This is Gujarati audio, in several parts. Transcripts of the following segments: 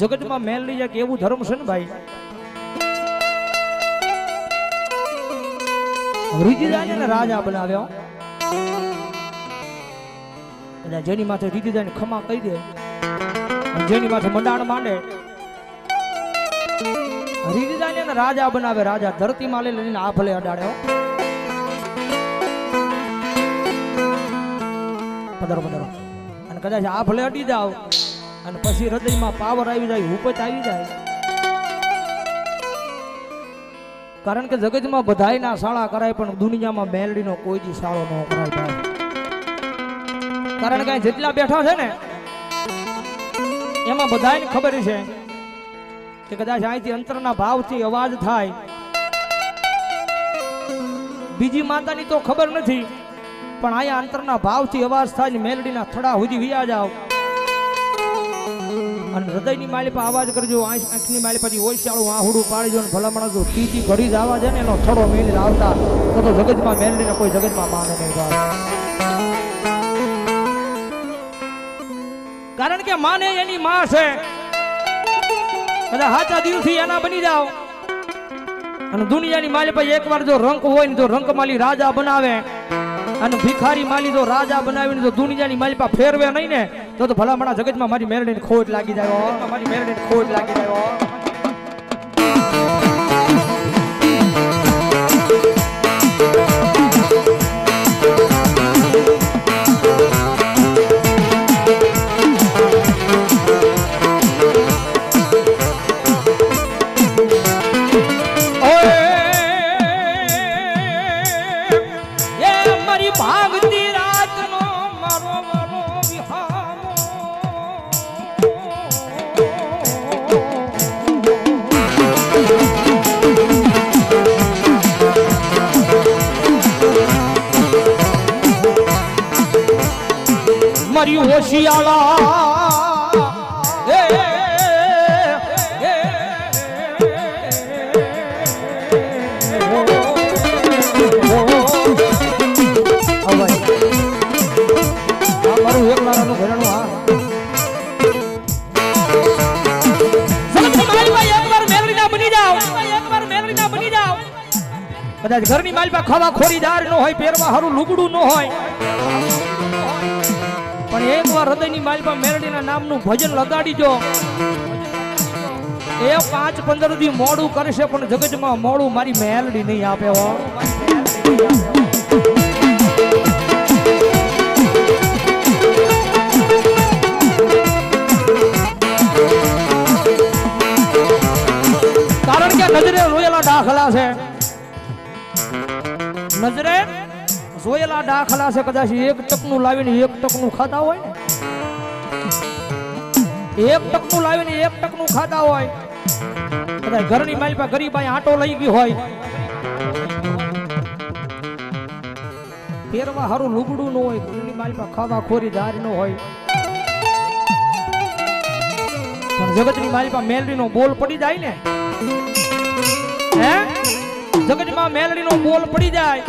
જગતમાં મેલડી એક એવું ધર્મ છે ને ભાઈ? રીતિદાને રાજા બનાવ્યો. અને જેની માથે રીતિદાને ખમા કહી દે જેની માથે મંડાણ માંડે રીતિદાને ને રાજા બનાવે. રાજા ધરતી માં લઈને આ ભલે અડાડ્યો પધારો પધારો. અને કદાચ આ ભલે અડી જાવ અને પછી હૃદયમાં પાવર આવી જાય, ઉપજ આવી જાય. કારણ કે જગતમાં બધાયના શાળા કરાય, પણ દુનિયામાં મેલડીનો કોઈ જી શાળો ન કરાય કારણ કે જેટલા બેઠા છે ને, એમાં બધાને ખબર છે કે કદાચ અહીંથી અંતરના ભાવથી અવાજ થાય. બીજી માતાની તો ખબર નથી, પણ અહીંયા અંતરના ભાવથી અવાજ થાય ને મેલડીના થડા સુધી વિયા જાવ અને હૃદયની માલી પર અવાજ કરજો, આંખ આંખની માલી પછી ઓછાળું આહુડું પાડજો ને ભલા માણસો ત્રીજી ઘડી જ આવા છે ને, એનો થડો મેલી આવતા. તો તો જગતમાં મેલડીને કોઈ જગતમાં માને નહીં કારણ કે માને એની માં છે. બધા હાચા દિલથી એના બની જાઓ. અને દુનિયાની માલી પાસે એકવાર જો રંક હોય ને, તો રંક માલી રાજા બનાવે. અને ભિખારી માલી જો રાજા બનાવીને જો દુનિયાની માલી પાસે ફેરવે નહીં ને તો ભલામણા જગતમાં મારી મેરડીને ખોટ લાગી જાય. મારી મેરડીને ખોટ લાગી જાય બની જાઓ. એકવાર મેલડીના બની જાઓ. કદાચ ઘરની માલિકા ખાવા ખોરીદાર ન હોય પહેરવા હારું લુગડું ન હોય પણ એકવાર હૃદયની માલિકા મેરડીના નામનું ભજન લગાડી જો એ પાંચ પંદર દી મોડું કરશે, પણ જગતમાં મોડું મારી મેલડી નહીં આપે હો. કારણ કે નજરે રોયેલા દાખલા છે. નજરે જોયેલા દાખલા છે કદાચ એક ટકનું લાવીને એક ટકનું ખાતા હોય ને? એક ટકનું લાવીને એક ટકનું ખાતા હોય. કદાચ ઘરની માલ ગરીબ અહીં આટો લઈ ગયો હોય. પહેરવા હારું લુગડું ન હોય, ઘરની માલ પર ખાવા ખોરી દાર ન હોય. પણ જગતની માલ પર મેલડીનો બોલ પડી જાય ને? હે? જગતમાં મેલડીનો બોલ પડી જાય.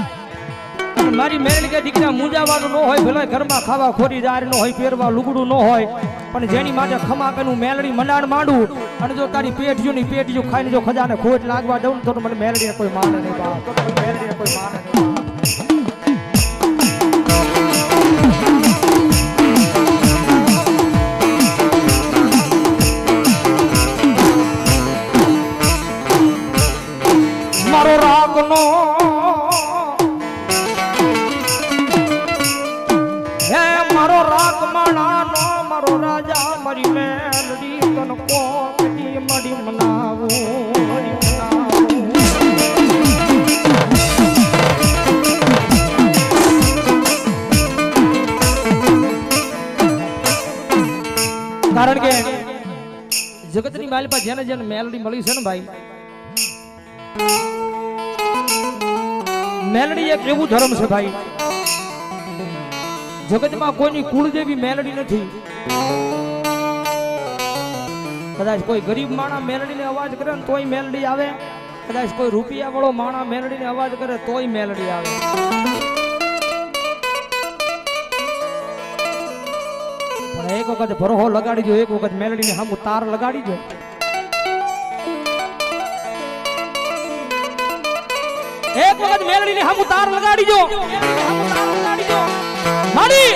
મારી મેરડી કે દીકરા મૂંઝાવાનું ન હોય, ભલે ઘરમાં ખાવા ખોરી ખોરીદાર ન હોય, પહેરવા લુગડું ન હોય, પણ જેની માટે ખમાકનું મેલડી મંડાણ માંડું, અને જો તારી પેટીયું ની પેટીયું ખાઈને જો ખજાને ખોટ લાગવા દઉં તો મને મેલડીને કોઈ માને નહીં બાપ. મેલડીને કોઈ માને નહીં માલ પર જેને જેને મેલડી મળી છે ને ભાઈ. મેલડી એક એવું ધર્મ છે ભાઈ. જગતમાં કોઈની કુળદેવી મેલડી નથી. કદાચ કોઈ ગરીબ માણા મેલડીને અવાજ કરે ને તોય મેલડી આવે. કદાચ કોઈ રૂપિયા વાળો માણા મેલડીને અવાજ કરે તોય મેલડી આવે. પણ એક વખત ભરોહો લગાડી જો એક વખત મેલડીની સામું તાર લગાડી જો એક વખત મેલડીની સામું તાર લગાડી દો મારી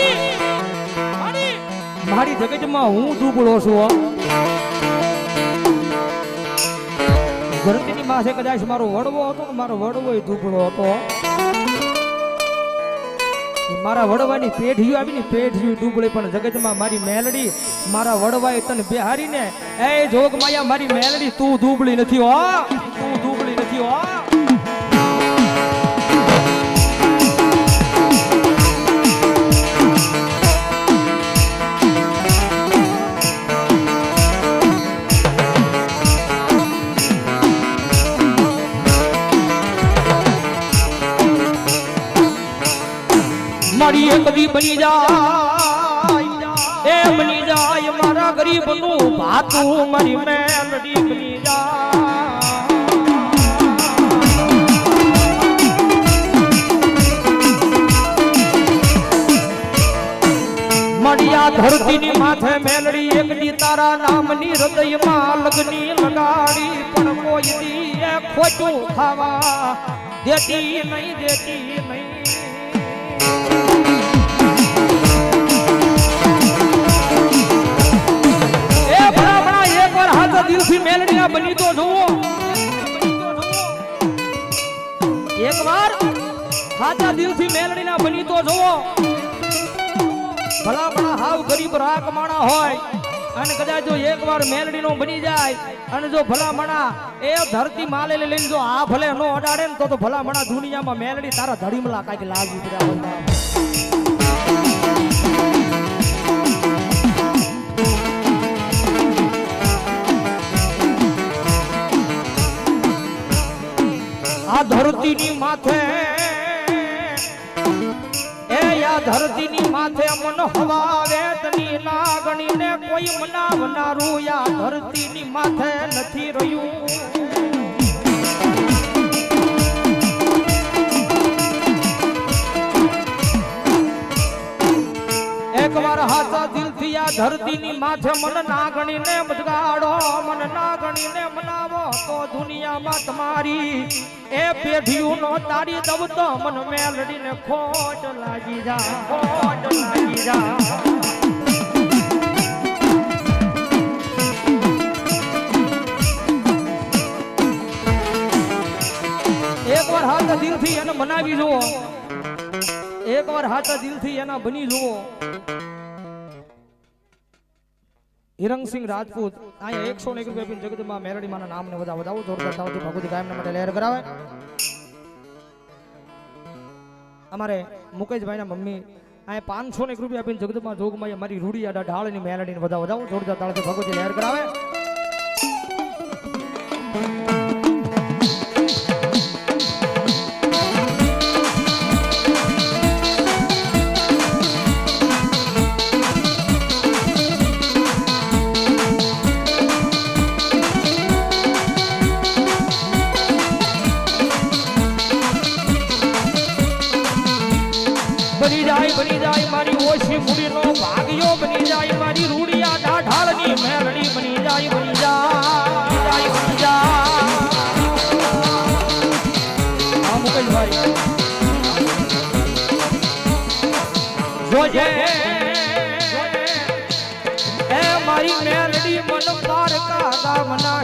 મારી જગતમાં હું દુબળો છું. ધરતીની માથે કદાચ મારો વડવો હતો, મારો વડવો દુબળો હતો. મારા વડવાની પેઢીઓ આવી ને પેઢીઓ ડૂબળી પણ જગતમાં મારી મેલડી, મારા વડવાએ તને બેહારીને, એ જોગ માયા મારી મેલડી, તું ધૂબળી નથી હો, તું દુબળી નથી હો. મારી એક દી બની જાય. એ બની જાય મારા ગરીબનું ભાતું મારી મેલડી બની જાય. મળ્યા ધરતીની માથે મેલડી એક દી તારા નામની હૃદયમાં લગની લગાડી. પણ કોઈ દી એ ખોટું ખાવા દેતી નહીં દેતી નહીં. એકવાર હાથ દિલથી મેલડીના બની તો જુઓ. એકવાર હાથા દિલથી મેલડીના બની તો જોવો ભલા ભલા હાવ ગરીબ રાક માણા હોય, અને કદાચ જો એકવાર મેલડીનો બની જાય, અને જો ભલામણા એ ધરતી માલે લઈને જો આ ભલે નો અડાડે ને તો ભલા ભલામણા દુનિયામાં મેલડી તારા ધડીમલા કાંઈક લાગી પડ્યા ધરતીની માથે. એ આ ધરતીની માથે મન હવા વેતની લાગણી ને કોઈ મનાવનારું. આ ધરતીની માથે નથી રહ્યું. એકવાર હાથા દિલથી આ ધરતીની માથે મન નાગણી ને મજગાડો મન નાગણી ને મનાવો તો દુનિયામાં તમારી એ પેઢીયું નો તારી દવ તો મન મેલડી ને ખોટ લાગી જા, ખોટ લાગી જા. એકવાર હાથ દિલથી એને મનાવી જુઓ. એકવાર હાથ દિલથી એના બની જુઓ. હિરંગસિંહ રાજપૂત, અહીંયા એકસો ને એક રૂપિયા આપીને જગતમાં મેરડી માના નામને બધા વધાવો. જોરદાર તાવથી ભગવતી કાયમ માટે લહેર કરાવે. અમારે મુકેશભાઈના મમ્મી, અહીંયા પાંચસો ને એક રૂપિયા આપીને જગતમાં જોગમાં મારી રૂડી આડા ઢાળની મેલડીને બધા વધાવો. જોરદાર તાળથી ભગવતી લહેર કરાવે.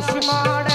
Shimada.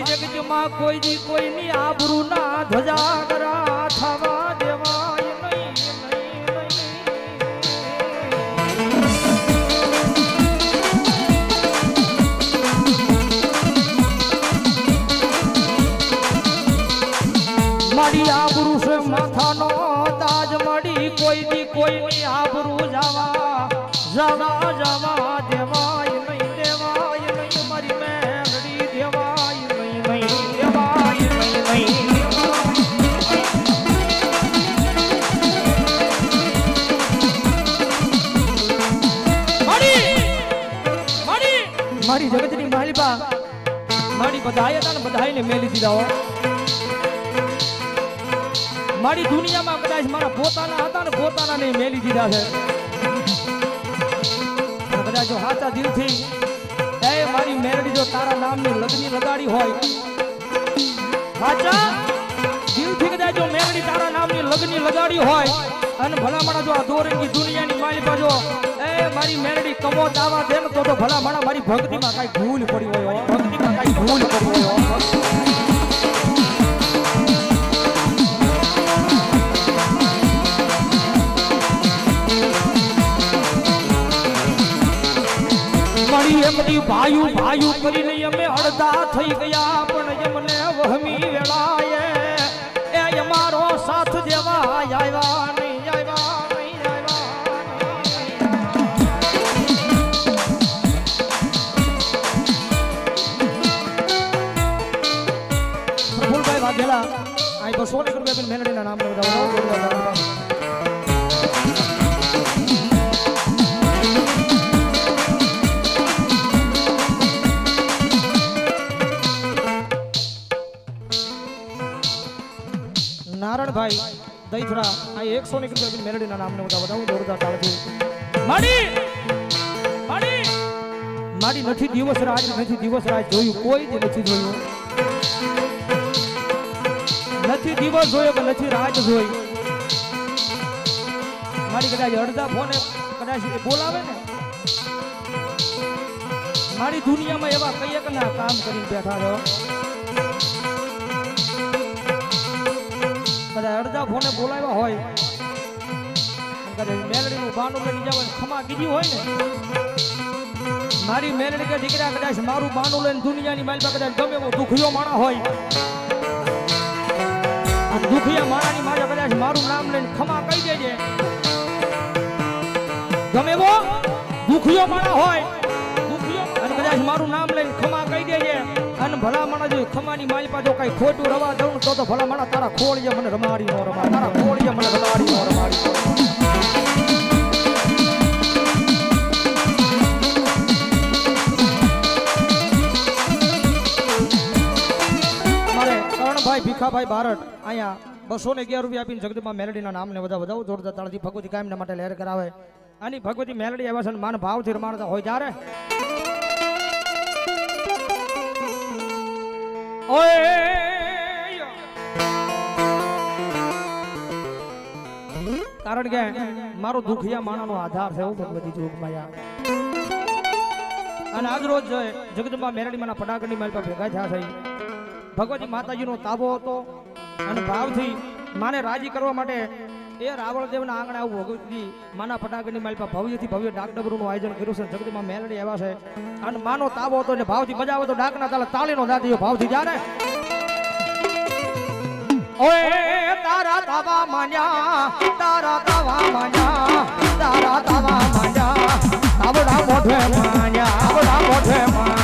માં કોઈ કોઈની આબરૂ ના ધજાગરા થવા દેવાય નહીં. મારી જગતની માલિકા મારી બધાય હતા ને બધાયને મેલી દીધા હો. મારી દુનિયામાં કદાચ મારા પોતાના હતા ને પોતાના ને મેલી દીધા છે. બધા જો હાચા દિલથી, એ મારી મેરડી જો તારા નામની લગ્ન લગાડી હોય. સાચા દિલથી જો મેરડી તારા નામની લગની લગાડી હોય અને ભલામણા જો આ દુનિયાની માલિકા જો એ મારી મેરડી કમો દાવા દે તો તો ભલામણા મારી ભક્તિમાં કાંઈ ભૂલ પડી હોય. ભક્તિમાં કાંઈ ભૂલ પડી હોય. એમની ભાયુ ભાયુ કરીને અમે અડધા થઈ ગયા, પણ એમને વહમી વેળાએ એ અમારો સાથ દેવા આવ્યા નહીં આવ્યા વાઘેલા, આ બસો ને રૂપિયા મેલડીના નામ બધા દહીથરા આ એકસો ની કૃપા મેલડીના નામને બધા બતાવું જોરદાર તાળથી માડી! માડી! માડી નથી દિવસ રાત, નથી દિવસ રાત જોયું, કોઈ જ નથી જોયું. નથી દિવસ જોયો કે નથી રાત જોઈ. મારી કદાચ અડધા ફોને કદાચ એ બોલાવે ને. મારી દુનિયામાં એવા કઈ ના કામ કરીને બેઠા છો કદાચ અડધા ફોને બોલાવ્યા હોય. કદાચ મેલડીનું બાનું લઈને જાવ ખમા કીધી હોય ને. મારી મેલડી કે દીકરા, કદાચ મારું બાનું લઈને દુનિયાની માલમાં કદાચ ગમે એવો દુખિયો માણા હોય. દુખિયા માણાની મારે કદાચ મારું નામ લઈને ખમા કહી દેજે. ગમે એવો દુખિયો માણા હોય. દુખિયો અને કદાચ મારું નામ લઈને ખમા કહી દેજે. અને ભલા માણા જો ખમાની માલપા જો કઈ ખોટું રવા દઉં તો તો ભલા તારા ખોળીએ મને રમાડી નો રમા તારા ખોળીએ મને રમાડી નો રમાડી મારે કરણભાઈ ભીખાભાઈ ભારત અહીંયા બસો ને અગિયાર રૂપિયા આપીને જગદંબા મેલડીના નામને બધા વધાવો. જોરદાર તાળથી ભગવતી કાયમના માટે લહેર કરાવે. આની ભગવતી મેલડી આવ્યા છે માન ભાવથી રમાડતા હોય ત્યારે. કારણ કે મારો દુખિયા માણાનો આધાર છે એવું અને આજ રોજ જગદંબા મેરડીમાંના પડાગરની માલ પર ભેગા થયા થઈ ભગવતી માતાજીનો તાબો હતો અને ભાવથી માને રાજી કરવા માટે એ રાવણદેવના આંગણે આવું ભગવતી માના પટાગરની માલ ભવ્યથી ભવ્ય ડાક ડબરૂનું આયોજન કર્યું છે. જગતમાં મેલડી આવ્યા છે. અને માનો તાબો હતો ને ભાવથી મજા આવે તો ડાકના તાલે તાળીનો દાદીઓ ભાવથી જાને ઓએ તારા તાવા માન્યા તારા તાવા માન્યા તારા તાવા માન્યા તાવડા મોઢે માન્યા તાવડા મોઢે માન્યા.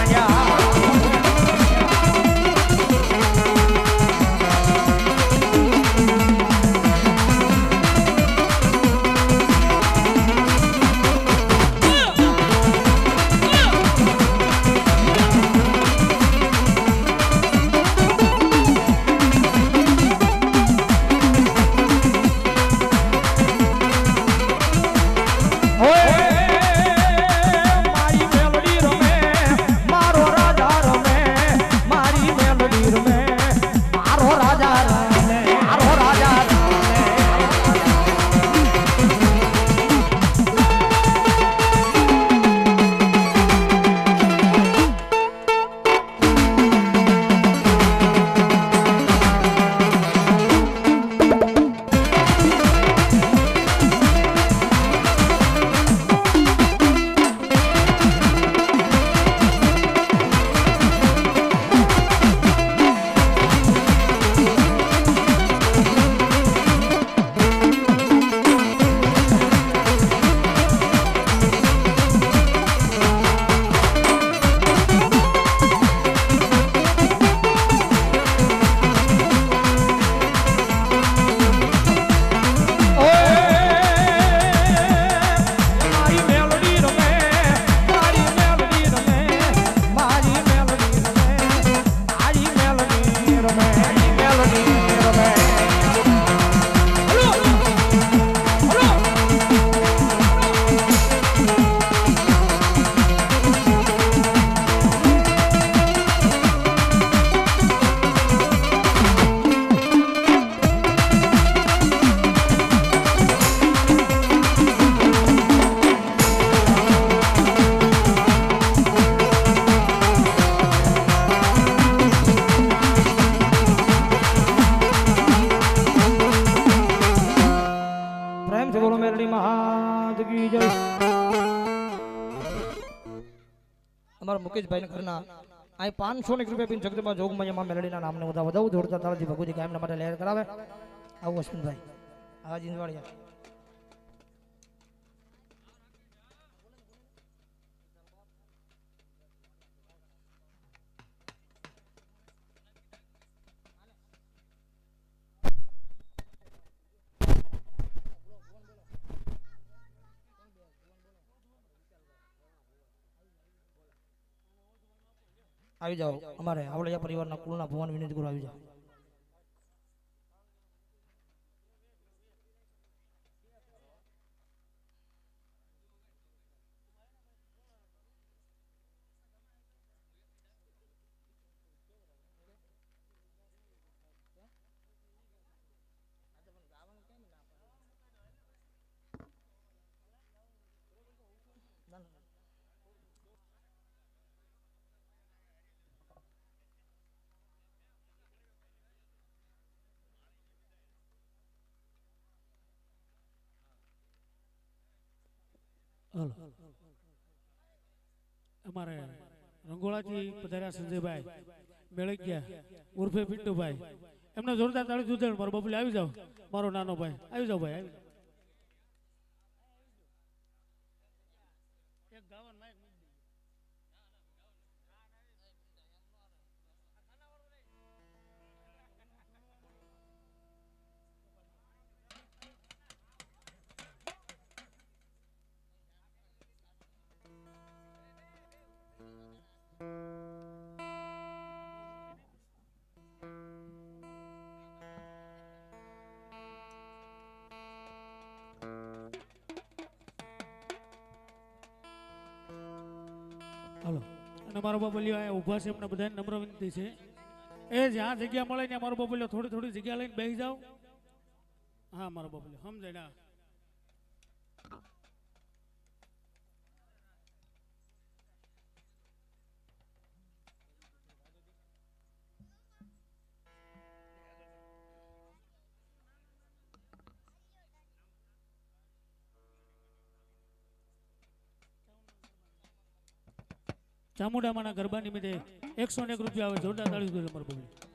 અમારા મુકેશભાઈ ઘરના અહીં પાંચસો ને એક રૂપિયા પીને જગદંબા જોગમાં એમાં મેલડીના નામને બધા વધાવું. જોડતા તારાજી ભગવતી કાયમના માટે લહેર કરાવે. આવું અશ્વિનભાઈ આ જીંદવાડિયા આવી જાઓ. અમારે આવળિયા પરિવારના કુલના ભુવન વિનંતી ગુરુ આવી જાઓ. હલો. અમારે રંગોળાજી પધાર્યા સંજયભાઈ. મેળગ્યા ઉર્ફે પિન્ટુભાઈ. એમને જોરદાર તાળી દૂધ મારો બબલી, આવી જાઓ. મારો નાનો ભાઈ. આવી જાઓ ભાઈ, આવી જાઓ. હાલો. અને મારો બબલિયો અહીંયા ઊભા છે એમને બધાને નમ્ર વિનંતી છે. એ જ્યાં જગ્યા મળે ત્યાં મારો બબલિયો થોડી થોડી જગ્યા લઈને બેસી જાઓ. હા, મારો બબલિયો, સમજાય ચામુંડામાના ગરબા નિમિત્તે એકસો એક રૂપિયા આવે જોરદાર તાળી દો તમારો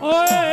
哎!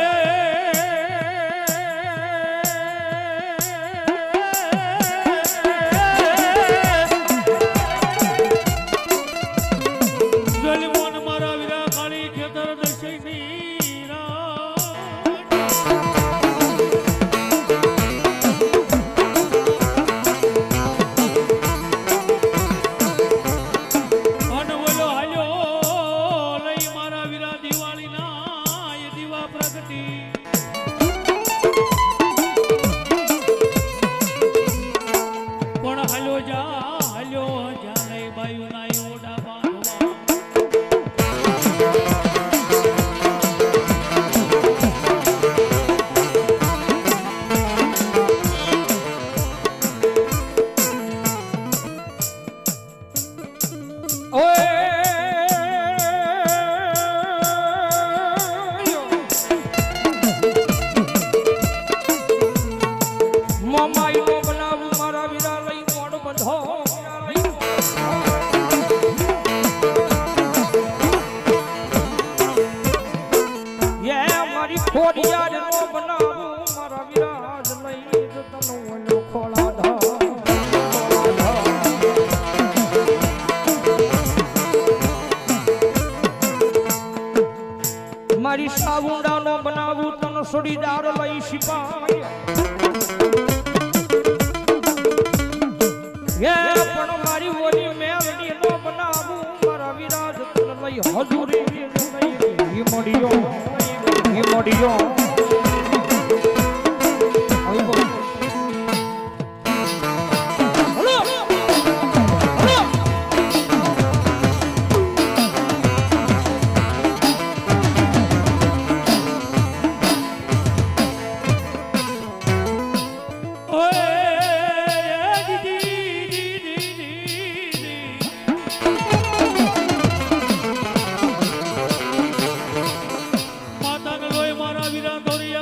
બનાવું લઈ સિપાઈ. એ પણ મારી ઓલી મેલડી નો બનાવું, મારા વિરાજ લઈ હજુરી. મોડિયો મોડિયો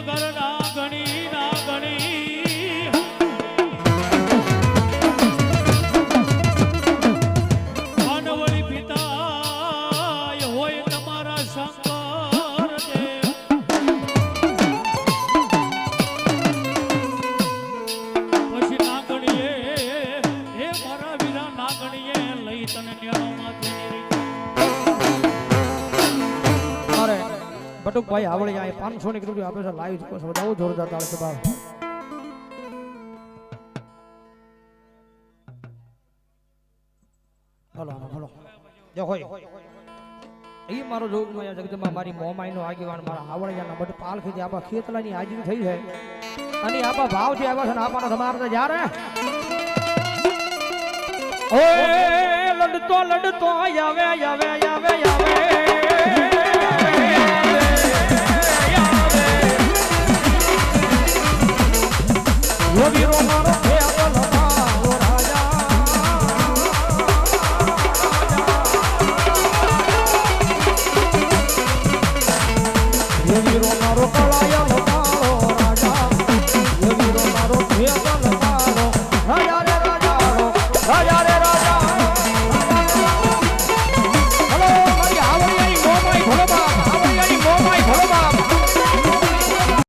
करना આવડે જાય પાંચસો ની રૂપિયા આપે છે લાઈવ બધા જોરદાર તાળ જો મારો આવડિયાના બટ પાલખી આપા ખેતલાની હાજરી થઈ છે. અને આપા ભાવથી આવ્યા છે ને આપાનો સમાર તો જ્યારે? લડતો લડતો, આવે આવે આવે આવે વીરો મારો